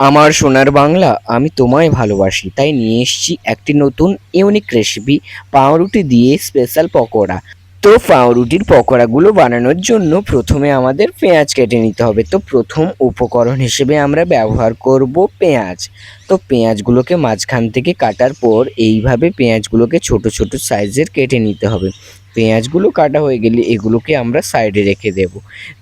আমার সোনার বাংলা আমি তোমায় ভালোবাসি, তাই নিয়ে এসেছি একটি নতুন ইউনিক রেসিপি পাউরুটি দিয়ে স্পেশাল পকোড়া। তো পাউরুটির পকোড়াগুলো বানানোর জন্য প্রথমে আমাদের পেঁয়াজ কেটে নিতে হবে। তো প্রথম উপকরণ হিসেবে আমরা ব্যবহার করব পেঁয়াজ। তো পেঁয়াজগুলোকে মাঝখান থেকে কাটার পর এইভাবে পেঁয়াজগুলোকে ছোট ছোট সাইজের কেটে নিতে হবে। পেঁয়াজগুলো কাটা হয়ে গেলে এগুলোকে আমরা সাইডে রেখে দেব।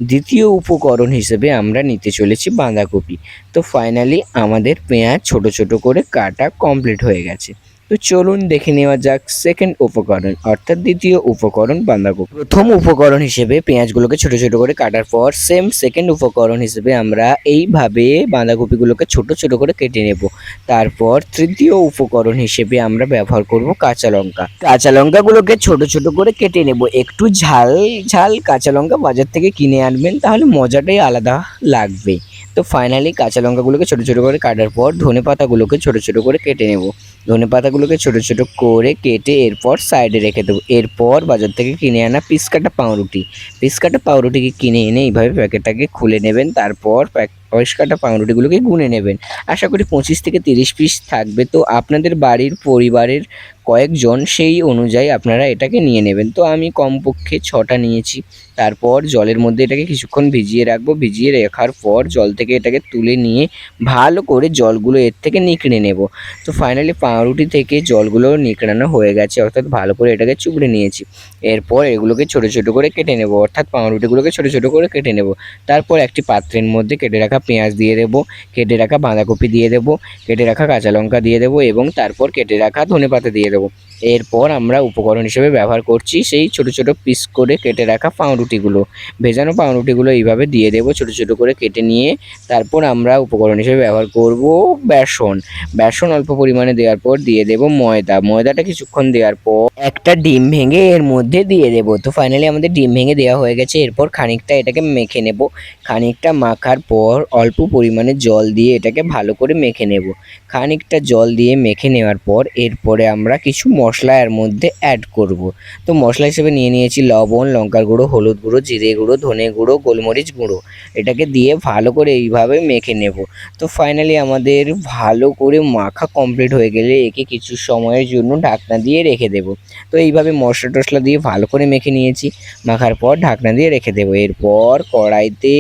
দ্বিতীয় উপকরণ হিসেবে আমরা নিতে চলেছি বাঁধাকপি। তো ফাইনালি আমাদের পেঁয়াজ ছোট ছোট করে কাটা কমপ্লিট হয়ে গেছে। তো চলুন দেখে নেওয়া যাক সেকেন্ড উপকরণ, অর্থাৎ দ্বিতীয় উপকরণ বাঁধাকপি। প্রথম উপকরণ হিসেবে পেঁয়াজগুলোকে ছোট ছোট করে কাটার পর সেম সেকেন্ড উপকরণ হিসেবে আমরা এইভাবে বাঁধাকপিগুলোকে ছোট ছোট করে কেটে নেব। তারপর তৃতীয় উপকরণ হিসেবে আমরা ব্যবহার করব কাঁচা লঙ্কা। কাঁচা লঙ্কাগুলোকে ছোট ছোট করে কেটে নেব। একটু ঝাল ঝাল কাঁচা লঙ্কা বাজার থেকে কিনে আনবেন, তাহলে মজাটাই আলাদা লাগবে। তো ফাইনালি কাঁচা লঙ্কাগুলোকে ছোটো ছোটো করে কাটার পর ধনে পাতাগুলোকে ছোটো ছোট করে কেটে নেব। ধনে পাতাগুলোকে ছোটো ছোট করে কেটে এরপর সাইডে রেখে দেবো। এরপর বাজার থেকে কিনে আনা পিস কাটা পাউরুটি। পিস কাটা পাউরুটিকে কিনে এনে এইভাবে প্যাকেটটাকে খুলে নেবেন, তারপর প্যাক পিস কাটা পাউরুটিগুলোকে গুনে নেবেন। আশা করি পঁচিশ থেকে তিরিশ পিস থাকবে। তো আপনাদের বাড়ির পরিবারের কয়েকজন সেই অনুযায়ী আপনারা এটাকে নিয়ে নেবেন। তো আমি কমপক্ষে ছটা নিয়েছি। তারপর জলের মধ্যে এটাকে কিছুক্ষণ ভিজিয়ে রাখব। ভিজিয়ে রাখার পর জল থেকে এটাকে তুলে নিয়ে ভালো করে জলগুলো এর থেকে নিকড়ে নেব। তো ফাইনালি পাউরুটি থেকে জলগুলো নিকড়ানো হয়ে গেছে। অর্থাৎ ভালো করে এটাকে চুবড়ে নিয়েছি। এরপর এগুলোকে ছোট ছোট করে কেটে নেব। অর্থাৎ পাউরুটিগুলোকে ছোট ছোট করে কেটে নেব। তারপর একটি পাত্রের মধ্যে কেটে রাখা পেঁয়াজ দিয়ে দেবো। কেটে রাখা বাঁধাকপি দিয়ে দেবো। কেটে রাখা কাঁচা লঙ্কা দিয়ে দেবো এবং তারপর কেটে রাখা ধনেপাতা দিয়ে দেবো এরপর আমরা উপকরণ হিসেবে ব্যবহার করছি সেই ছোট ছোট পিস করে কেটে রাখা পাউরুটিগুলো। ভেজানো পাউরুটিগুলো এইভাবে দিয়ে দেবো ছোট ছোট করে কেটে নিয়ে। তারপর আমরা উপকরণ হিসেবে ব্যবহার করব বেসন। বেসন অল্প পরিমাণে দেওয়ার পর দিয়ে দেব ময়দা। ময়দাটা কিছুক্ষণ দেওয়ার পর একটা ডিম ভেঙে এর মধ্যে দিয়ে দেবো। তো ফাইনালি আমাদের ডিম ভেঙে দেওয়া হয়ে গেছে। এরপর খানিকটা এটাকে মেখে নেব। খানিকটা মাখার পর অল্প পরিমাণে জল দিয়ে এটাকে ভালো করে মেখে নেব। খানিকটা জল দিয়ে মেখে নেওয়ার পর এরপরে আমরা কিছু মশলা এর মধ্যে অ্যাড করব। তো মশলা হিসেবে নিয়ে নিয়েছি লবণ, লঙ্কার গুঁড়ো, হলুদ গুঁড়ো, জিরে গুঁড়ো, ধনে গুঁড়ো, গোলমরিচ গুঁড়ো। এটাকে দিয়ে ভালো করে এইভাবে মেখে নেব। তো ফাইনালি আমাদের ভালো করে মাখা কমপ্লিট হয়ে গেলে একে কিছু সময়ের জন্য ঢাকনা দিয়ে রেখে দেব। তো এইভাবে মশলা টশলা দিয়ে ভালো করে মেখে নিয়েছি। মাখার পর ঢাকনা দিয়ে রেখে দেবো। এরপর কড়াইতে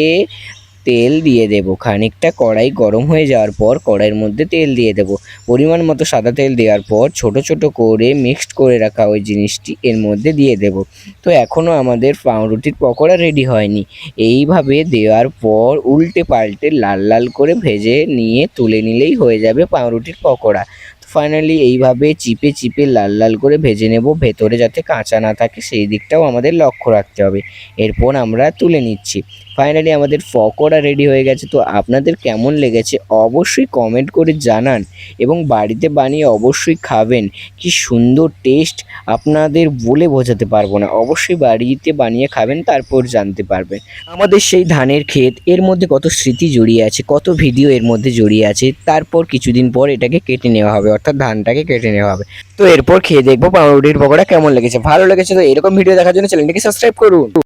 তেল দিয়ে দেবো। খানিকটা কড়াই গরম হয়ে যাওয়ার পর কড়াইয়ের মধ্যে তেল দিয়ে দেবো। পরিমাণ মতো সাদা তেল দেওয়ার পর ছোট ছোট করে মিক্সড করে রাখা ওই জিনিসটি এর মধ্যে দিয়ে দেবো। তো এখনও আমাদের পাউরুটির পকোড়া রেডি হয়নি। এইভাবে দেওয়ার পর উল্টে পাল্টে লাল লাল করে ভেজে নিয়ে তুলে নিলেই হয়ে যাবে পাউরুটির পকোড়া। ফাইনালি এইভাবে চিপে চিপে লাল লাল করে ভেজে নেব। ভেতরে যাতে কাঁচা না থাকে, সেই দিকটাও আমাদের লক্ষ্য রাখতে হবে। এরপর আমরা তুলে নিচ্ছি। ফাইনালি আমাদের পকোড়া রেডি হয়ে গেছে। তো আপনাদের কেমন লেগেছে অবশ্যই কমেন্ট করে জানান এবং বাড়িতে বানিয়ে অবশ্যই খাবেন। কি সুন্দর টেস্ট আপনাদের বলে বোঝাতে পারব না। অবশ্যই বাড়িতে বানিয়ে খাবেন, তারপর জানতে পারবেন। আমাদের সেই ধানের ক্ষেত, এর মধ্যে কত স্মৃতি জড়িয়ে আছে, কত ভিডিও এর মধ্যে জড়িয়ে আছে, তারপর কিছুদিন পর এটাকে কেটে নেওয়া হবে। অর্থাৎ ধানটাকে কেটে নেওয়া হবে। তো এরপর খেয়ে দেখব পাউরুটির পকোড়া কেমন লেগেছে। ভালো লেগেছে তো এরকম ভিডিও দেখার জন্য চ্যানেলটিকে সাবস্ক্রাইব করুন।